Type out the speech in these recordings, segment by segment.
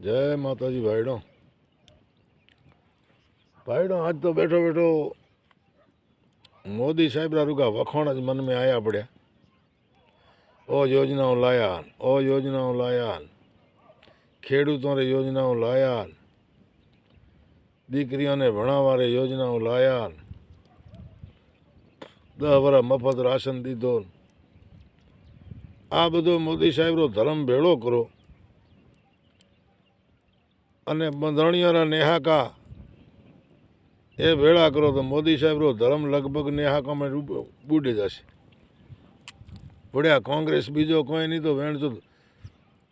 જય માતાજી, ભાઈડો. ભાઈડો, આજ તો બેઠો બેઠો મોદી સાહેબના રૂગા વખાણ જ મનમાં આવ્યા પડ્યા. ઓ યોજનાઓ લાયા ઓ યોજનાઓ લાયા ખેડૂતોને યોજનાઓ લાયા દીકરીઓને ભણાવવારે યોજનાઓ લાયા દસ વર્ષ મફત રાશન દીધો. આ બધો મોદી સાહેબનો ધર્મ ભેળો કરો. અને બંધારણીયના નેહાકા. એ ભેળા કરો તો મોદી સાહેબનો ધર્મ લગભગ નેહાકામાં બુડી જશે. ભડ્યા કોંગ્રેસ બીજો કોઈ નહીં તો વેણ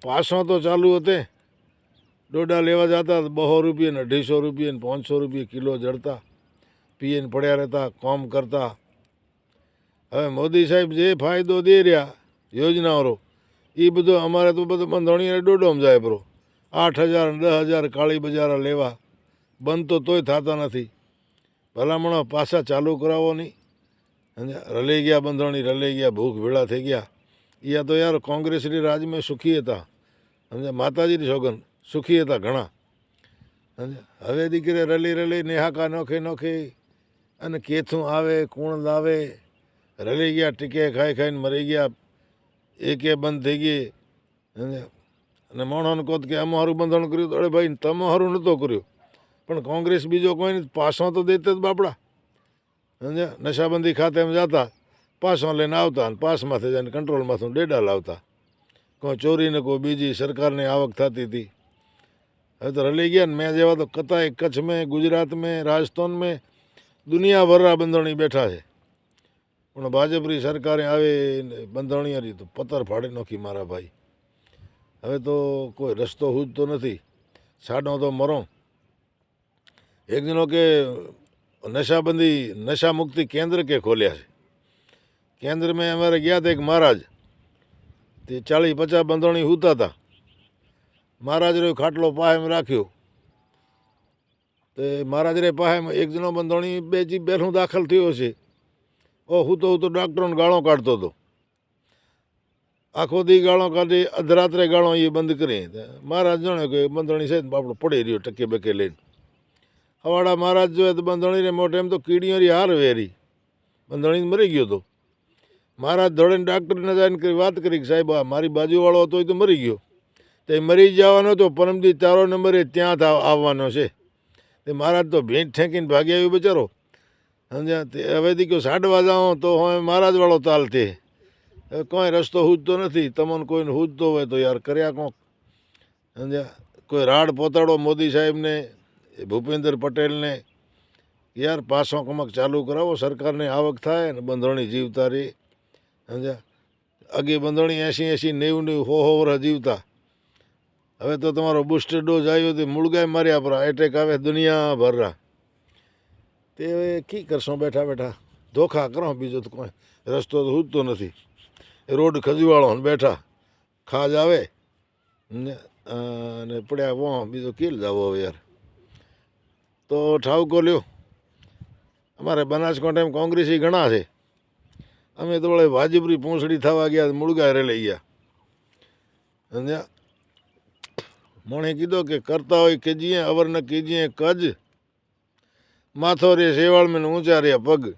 પાસો તો ચાલુ હતે. ડોડા લેવા જતા બસો રૂપિયા ને અઢીસો રૂપિયા ને પાંચસો રૂપિયા કિલો જડતા. પીએન પડ્યા રહેતા, કોમ કરતા. હવે મોદી સાહેબ જે ફાયદો દે રહ્યા, યોજનાઓ એ બધો અમારે તો બધું બંધણીને ડોડોમ જાય બરો. આઠ હજાર દસ હજાર કાળી બજારા લેવા. બંધ તો તોય થતા નથી. ભલામણો પાછા ચાલુ કરાવો નહીં સમજ્યા? રલાઈ ગયા બંધણી રલાઈ ગયા, ભૂખ ભેળા થઈ ગયા. એ તો યાર કોંગ્રેસની રાજમાં સુખી હતા. સમજ્યા માતાજીની સોગન સુખી હતા ઘણા. સમજે હવે દીકરી રલી રલી નેહાકા નોખે નોખે. અને કેથું આવે, કુણ લાવે. રલી ગયા, ટીકે ખાઈ ખાઈને મરી ગયા. એકે બંધ થઈ ગઈ. સમજ્યા? અને માણોને કહો કે અમારું બંધારણ કર્યું અરે ભાઈ તમારું નહોતો કર્યું. પણ કોંગ્રેસ બીજો કોઈ નહીં પાસો તો દેતે જ બાપડા. સમજ્યા? નશાબંધી ખાતે એમ જતા પાસો લઈને આવતા અને પાસમાંથી જઈને કંટ્રોલમાંથી ડેડા લાવતા. કોઈ ચોરીને કોઈ બીજી, સરકારની આવક થતી હતી. હવે તો રલી ગયા ને મેં જેવા તો કતાય કચ્છ મેં ગુજરાત મેં રાજસ્થાન મેં દુનિયાભરના બંધારણી બેઠા છે. પણ ભાજપની સરકારે આવે ને બંધારણીયારી તો પથ્થર ફાડી નાખી મારા ભાઈ. હવે તો કોઈ રસ્તો હૂજતો નથી. સાડો તો મરો. એક દિનો કે નશાબંધી નશા મુક્તિ કેન્દ્ર કે ખોલ્યા છે? કેન્દ્ર મેં અમારે ગયા હતા એક મહારાજ. તે ચાલીસ પચાસ બંધણી હૂતા હતા મહારાજ રે ખાટલો પાહેમ રાખ્યો. તે મહારાજ રે પાહેમ એક જણો બંધણી બે જી બેઠું દાખલ થયો છે. ઓ હું તો હું તો ડૉક્ટરોને ગાળો કાઢતો હતો. આખો દી ગાળો કાઢી, અધરાત્રે ગાળો એ બંધ કરી. તે મહારાજ જાણે કે બંધણી છે આપણો પડી રહ્યો ટકે બકે લઈને. હવાડા મહારાજ જોયે તો બંધણીને મોટે એમ તો કીડીઓની હાર વેરી. બંધણી મરી ગયો તો. મહારાજ ધોળીને ડાક્ટરને જઈને વાત કરી કે સાહેબ, આ મારી બાજુવાળો હતો એ તો મરી ગયો. તે મરી જવાનો હતો પરમદી ચારો નંબરે ત્યાં આવવાનો છે. તે મહારાજ તો ભેંટ ઠેંકીને ભાગી આવ્યો બચારો. સમજ્યા? તે હવેથી દીકરો સાડવા જાઓ તો હવે મહારાજવાળો તાલ તે કોઈ રસ્તો હૂજતો નથી. તમને કોઈને હૂજતો હોય તો યાર કર્યા કોક. સમજ્યા? કોઈ રાડ પોતાડો મોદી સાહેબને ભૂપેન્દ્ર પટેલને. યાર પાસો કમક ચાલુ કરાવો, સરકારને આવક થાય ને બંધણી જીવતા રહે સમજ્યા? અગે બંધણી એંસી એંસી નેવું નેવું હો હો જીવતા. હવે તો તમારો બુસ્ટર ડોઝ આવ્યો તે મૂળગાય માર્યા પર એટેક આવે દુનિયાભરના. તે હવે કી કરશો બેઠા બેઠા? ધોખા કરો બીજો તો કોઈ. રસ્તો તો હૂજતો નથી. રોડ ખજવાળો બેઠા. ખાજ આવે. ને અને પડ્યા વો બીજો કેલ જાવો હવે યાર. તો ઠાવકો લ્યો. અમારે બનાસકાંઠામાં કોંગ્રેસી ઘણા છે. અમે તો વળે વાજબરી પૂંછડી થવા ગયા મુળગા રે લઈ ગયા. સમજ્યા મોણે કીધો કે કરતા હોય કેજીએ અવર ન કીજીએ, કજ. માથો રે શેવાળ મેં ઊંચા રે પગ.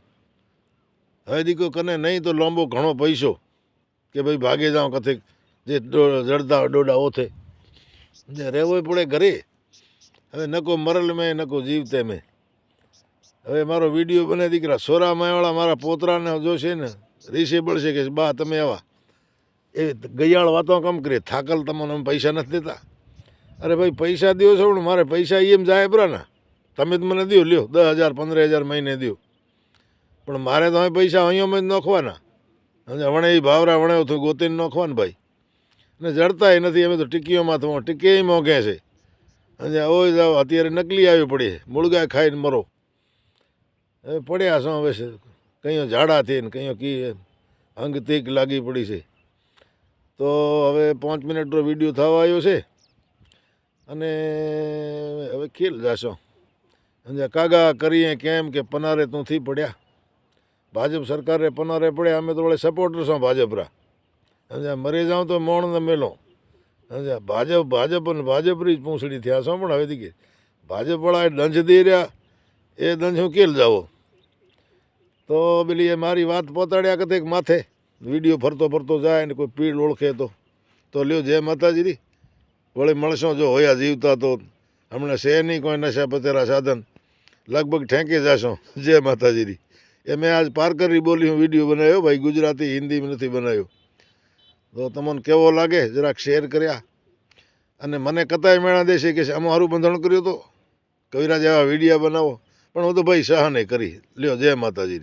હવે દીકો કને નહીં તો લાંબો ઘણો પૈસો. કે ભાઈ ભાગે જાઓ કથેક જે જડતા ડોડા ઓથે. રહેવો પડે ઘરે. હવે નકો મરલ મેં, નકો જીવતે મેં. હવે મારો વીડિયો બને દીકરા, સોરા માયાવાળા મારા પોતરાને જોશે ને રિસેબલ છે કે બા, તમે આવા. એ ગયાળ વાતો કમ કરીએ થાકલ તમને અમે પૈસા નથી દેતા. અરે ભાઈ, પૈસા દો છો પણ મારે પૈસા એમ જાય બરા ને. તમે જ મને દો લ્યો, દસ હજાર, પંદર હજાર મહિને દો પણ મારે તો હવે પૈસા અહીંયા જ નોખવાના. વણે એ ભાવરા વણે તો ગોતીને નોખવાનું ભાઈ. અને જડતાય નથી, અમે તો ટીકીઓમાં તો ટીકી મોંઘે છે. અને ઓય જાઓ અત્યારે નકલી આવી પડી મુળગા ખાઈને મરો. હવે પડ્યા છો હવે કંઈઓ ઝાડા થઈને કંઈઓ કી અંગ તીક લાગી પડી છે. તો હવે પાંચ મિનિટનો વીડિયો થવા આવ્યો છે. અને હવે ખીલ જાશો. કાગા કરીએ કેમ કે પનારે તું થી પડ્યા. ભાજપ સરકારે પનારે પડે, અમે તો વળે સપોર્ટર છો ભાજપરા. સમજ્યા? મરી જાઉં તો મોણ ને મેલો. સમજ્યા? ભાજપ ભાજપ અને ભાજપની જ પૂંછડી થયા. છો પણ હવે કે ભાજપવાળા એ દંજ દઈ રહ્યા. એ દંજ હું કેલ જાવો? તો પેલી એ મારી વાત પહોંચાડ્યા કતેક માથે. વીડિયો ફરતો ફરતો જાય ને કોઈ પીડ ઓળખે તો. તો લ્યો જય માતાજી વળી મળશો જો હોયા જીવતા તો. હમણાં છે નહીં કોઈ નશા પતેરા સાધન. લગભગ ઠેંકી જશો. જય માતાજી એ મેં આજ પારકરી બોલી, હું વીડિયો બનાવ્યો, ભાઈ ગુજરાતી હિન્દીમાં નથી બનાવ્યો. તો તમને કેવો લાગે? જરાક શેર કર્યા. અને મને કતાય મેળા દેશે કે આમાં સારું બંધણ કર્યું તો કવિરાજ એવા વિડીયા બનાવો. પણ હું તો ભાઈ સહને કરી. લ્યો, જય માતાજી